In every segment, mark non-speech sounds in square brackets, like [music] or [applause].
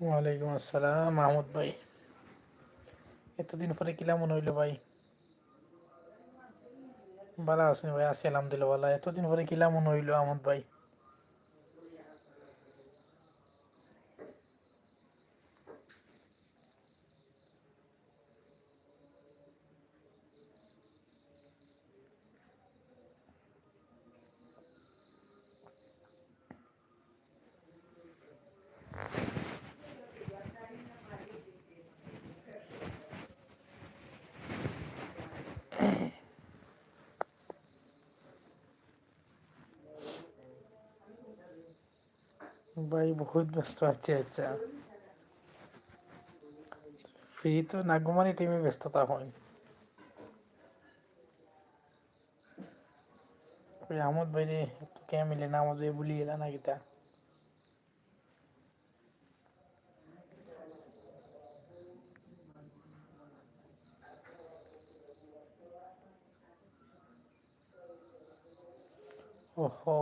ওয়ালাইকুম আসসালাম, মাহমুদ ভাই। এতদিন পরে কিলা মনে হইল ভাই। ভালো আছেন ভাই, আছি আলহামদুলিল্লাহ এতদিন পরে কিলা মনে হইল আহমদ ভাই। ভাই, বহুত ব্যস্ত আছে আচ্ছা। ফ্রি তো না ঘুমানি টাইমে ব্যস্ততা হয়। ওই আহমদ ভাই রে কে মিলে না আহমদ ভাই বলি এলা না কিতা ওহো।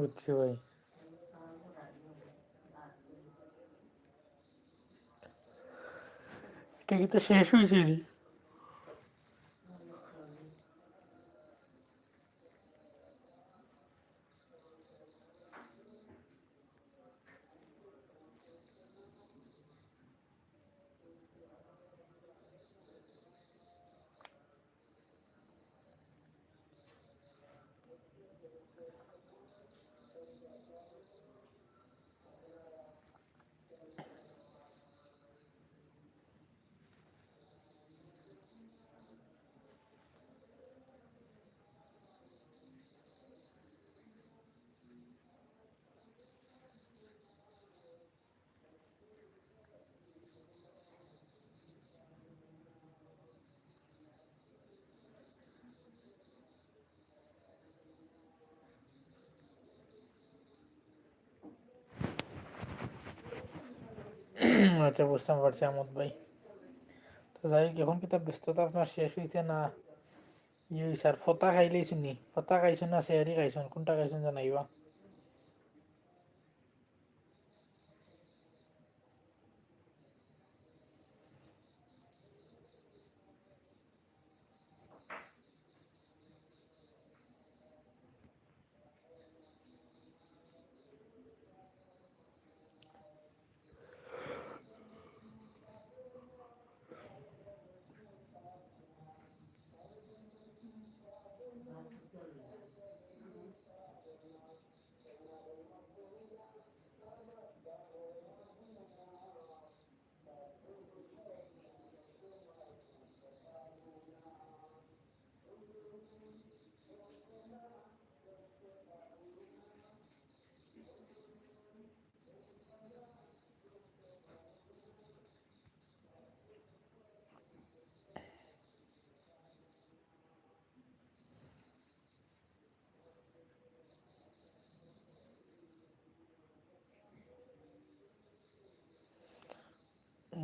বুঝছি ভাই। কি তো শেষ হয়েছে [clears throat] আচ্ছা বুঝতে পারছি আমদ ভাই। তো যাই হোক, এখন কিতাব ব্যস্ততা আপনার শেষ হইতে না? ইয়ে স্যার ফতা খাইলেই শুনি। ফতা খাইছেন না সেহারি খাইছেন, কোনটা খাইছেন জানাইবা?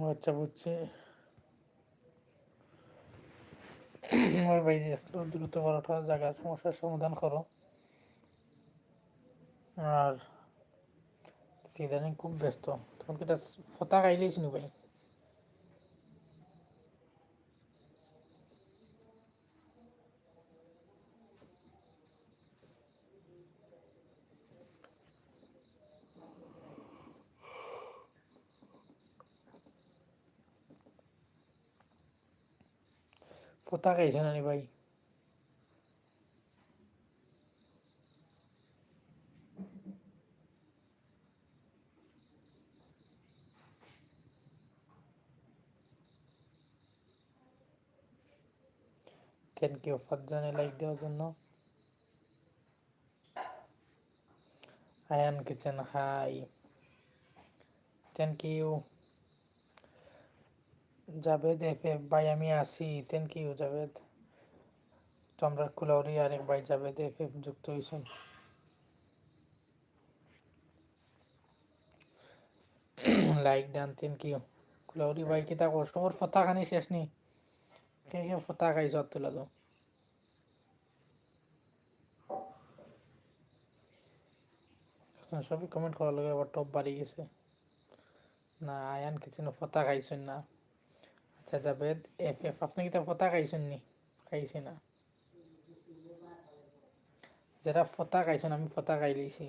আচ্ছা বুঝছি। ওই ভাই দ্রুত করাটা জায়গার সমস্যার সমাধান করো। আর সেদানি খুব ব্যস্ত। তখন কি তার ফতা চিনি ভাই। ফতা খাইছে না নি ভাই থ্যাংক ইউ ফারজানে লাইক দেওয়ার জন্য Ayan kitchen hi thank you Javed F F ভাই আমি আসি থ্যাংক ইউ জাভেদ। তো আমরা কুলাউরি আরেক ভাই জাভেদ এফ এফ যুক্ত হয়েছেন লাইক ডান থ্যাংক ইউ কুলাউরি ভাই কিতা করছ ওর ফতা খানি শেষ নি। কে কে ফতা খাইছ তুলা তো সবই কমেন্ট করার লগে আবার টপ বাড়ি গেছে। না, আয়ান কিছু ফতা খাইছেন না। জাবেদ এফ এফ আপনি কি তা ফতা খাইছেন নি খাইছি না যারা ফতা খাইছেন আমি ফতা খাই লইছি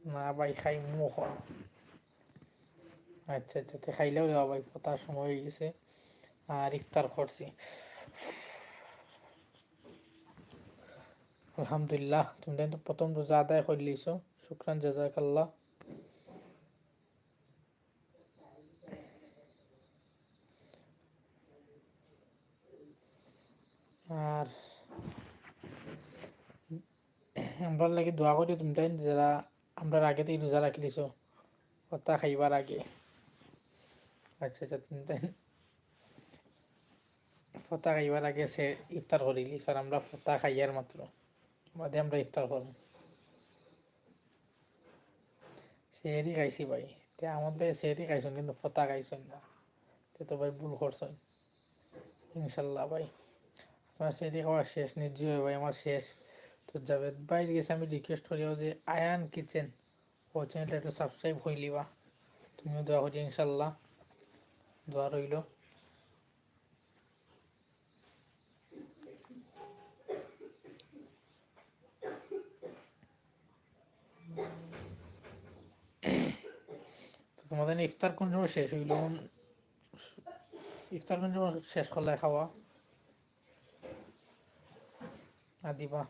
না ভাই খাই মুখ আচ্ছা আচ্ছা তে খাইলেও রে ভাই ফতার সময় হয়ে গেছে আর ইফতার করছি আলহামদুলিল্লাহ তুমি তো প্রথম রোজা আদায় করে লিছো শুক্রান জাজাকাল্লাহ আর আমরা লাগে দোয়া করি তুমি তাই যারা আমরা আগেতেই রোজা রাখি লিছো কথা খাইবার আগে। আচ্ছা আচ্ছা তুমি তাই ফতা খাইবার আগে সে ইফতার করিলি স্যার আমরা ফতা খাইয়ার মাত্র। বাদে আমরা ইফতার করব। সেহেরি খাইছি ভাই। তে ভাই সেহেরি খাইছেন কিন্তু ফতা খাইছেন না। তে তো ভাই ভুল করছেন। ইনশাল্লাহ ভাই। তোমার সেহেরি খাওয়া শেষ নির্জয় ভাই আমার শেষ। তো যাবে ভাইয়ের গেছে, আমি রিকোয়েস্ট করিও যে আয়ান কিচেন ও চ্যানেলটা একটু সাবস্ক্রাইব হইলিবা। তুমিও দোয়া করি ইনশাল্লাহ। দোয়া রইল। তোমাদের ইফতার কোন সময় শেষ হইল? ইফতার কোন সময় শেষ করলে খাওয়া? আদিবা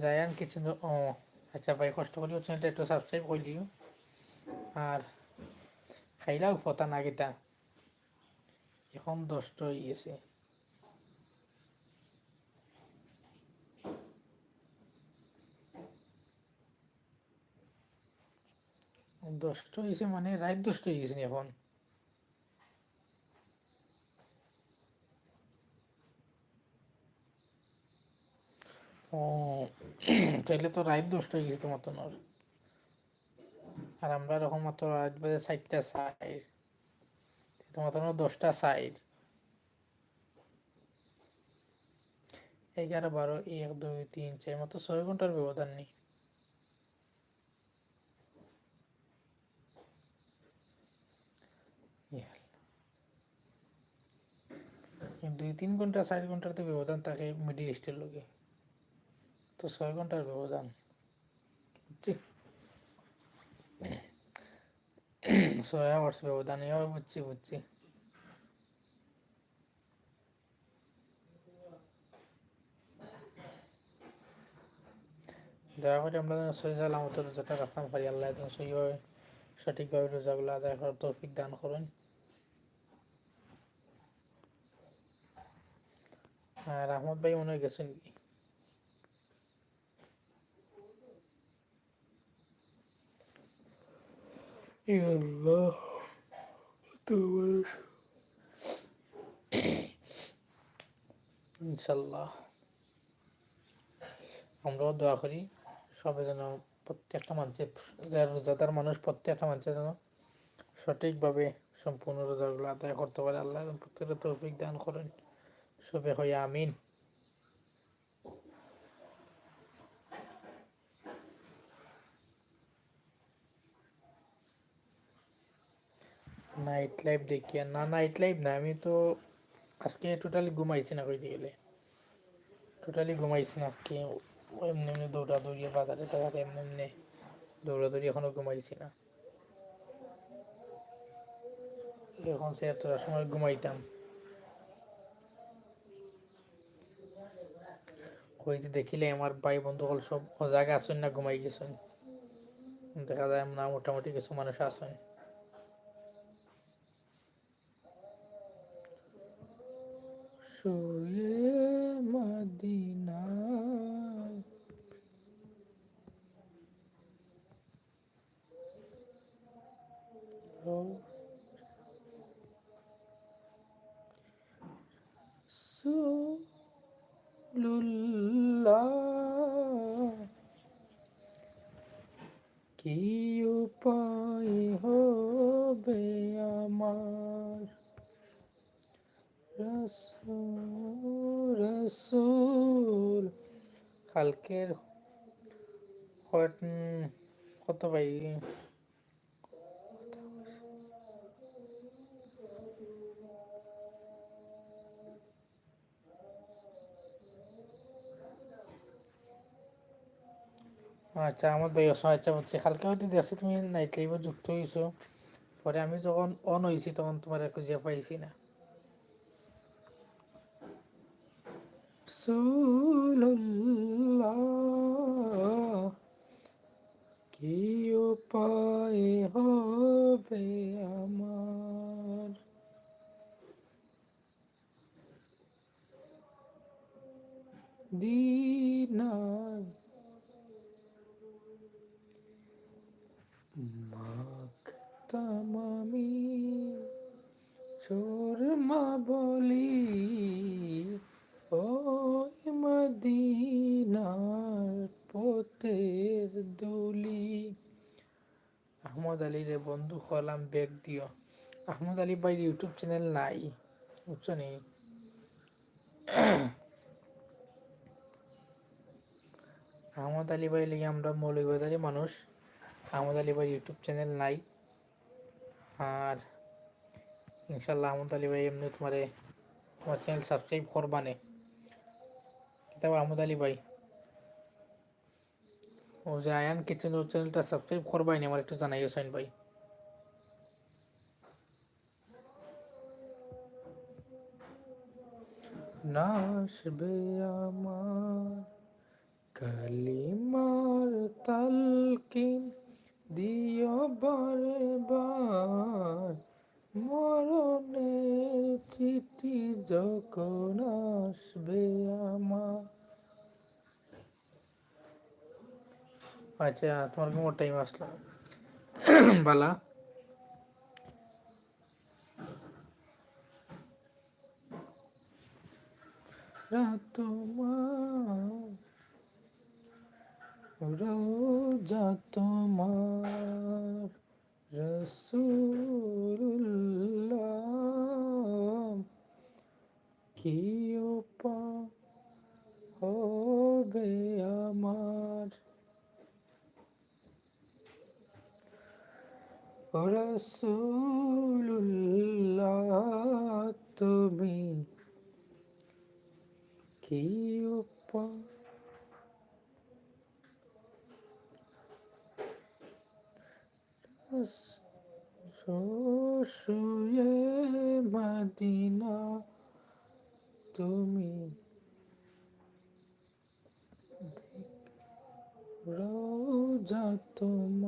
জায়ান কিচেন ও আচ্ছা ভাই, কষ্ট করি চ্যানেলটা একটু সাবস্ক্রাইব করে দিও। আর খাইলাও ফতা না গীতা এখন দশটা হয়ে গেছে। দশটা হয়েছে মানে রাত দশটা হয়ে গেছে এখন। ও, তাইলে তো রাত দশটা হয়ে গেছে তোমার তো আর আমরা এরকম মাত্র রাত বাজে চারটা সাইড তোমার তো দশটা সাইড এগারো, বারো, এক, দুই, তিন, চার মতো ছয় ঘণ্টার ব্যবধান নেই দুই তিন ঘণ্টা, চার ঘণ্টার তো ব্যবধান থাকে মিডিল ইস্টের লোকে। তো ছয় ঘণ্টার ব্যবধান। ছয় আওয়ার্স ব্যবধান এভাবে বুঝছি বুঝছি। দয়া করে আমরা যেন সহি সালামত রোজাটা রাখতাম, পারি আল্লাহ সহিভাবে সঠিকভাবে রোজাগুলো আদায় করার তৌফিক দান করেন। আর আহমদ ভাই মনে হয় গেছেন কি? ইনশাল্লাহ। আমরাও দোয়া করি, সবাই যেন প্রত্যেকটা মানুষের, যারা রোজাদার মানুষ, প্রত্যেকটা মানুষের যেন সঠিকভাবে সম্পূর্ণ রোজাগুলো আদায় করতে পারে। আল্লাহ প্রত্যেকটা তৌফিক দান করেন। সবে হয়, আমিন। নাইট লাইফ দেখি না নাইট লাইফ না, আমি তো আজকে টোটালি ঘুমাইছি না কইতে গেলে। টোটালি ঘুমাইছি না আজকে এমনি এমনি দৌড়াদৌড়ি, বাজারে টাজারে এমনি এমনি দৌড়াদৌড়ি এখনও ঘুমাইছি না। এখন সে এতটার সময় ঘুমাইতাম। কইতে দেখিলে আমার ভাই বন্ধুকল সব অজাগে আসেন না, ঘুমাই গেছেন। দেখা যায় না, মোটামুটি কিছু মানুষ আসেন। শুয়ে রসুল্লাহ কালকের কত ভাই? আচ্ছা আমার ভাই আচ্ছা বলছে কালকে হয়তো দেখছি তুমি নাইট লাইভে যুক্ত হয়েছো পরে আমি যখন অন হয়েছি তখন তোমার আর খুঁজে পাইছি না। রাসূলুল্লাহ, কি উপায় হবে আমার। দিনার মাখতাম আমি সুরমা বলি ওই মদিনার পথের দুলি আহমদ আলীর বন্ধু হলাম ব্যাগ দিও আহমদ আলী ভাই ইউটিউব চ্যানেল নাই, বুঝছ নি? আহমদ আলী ভাই লিগে আমরা মৌলিকবাজারি মানুষ। আহমদ আলী ভাই ইউটিউব চ্যানেল নাই। আর ইনশাল্লাহ আহমদ আলী ভাই এমনি তোমারে, তোমার চ্যানেল সাবস্ক্রাইব করবানে। কিতাব আহমদ আলী ভাই। ও যে আয়ান কিচেন ওর চ্যানেলটা সাবস্ক্রাইব করবাই আমার একটু জানাই হোসেন ভাই। নাশবে আমার কালিমার তালকিন, দিও বারে বার মরণের চিঠি যখন আসবে আমার। আচ্ছা তোমার কেমন টাইম আসলো বালা রাত তোমার রোজা তোমার রসুল্লাহ কি উপা হবে আমার রসুল্লাহ তুমি কি শুয়ে মদিনা তুমি রোজা তোমার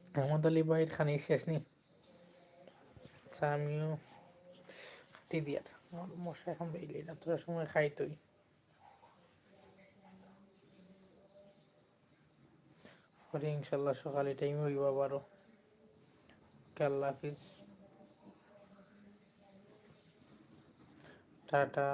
মোহাম্মদ আলী ভাইয়ের খানি শেষ নেই। আচ্ছা আমিও কাটি দিয়ার আমার মশা এখন বেরিয়ে না সময় খাই তুই। পরে ইনশাল্লাহ সকালে টাইমে হইব আবারও। আল্লাহ হাফিজ। টাটা।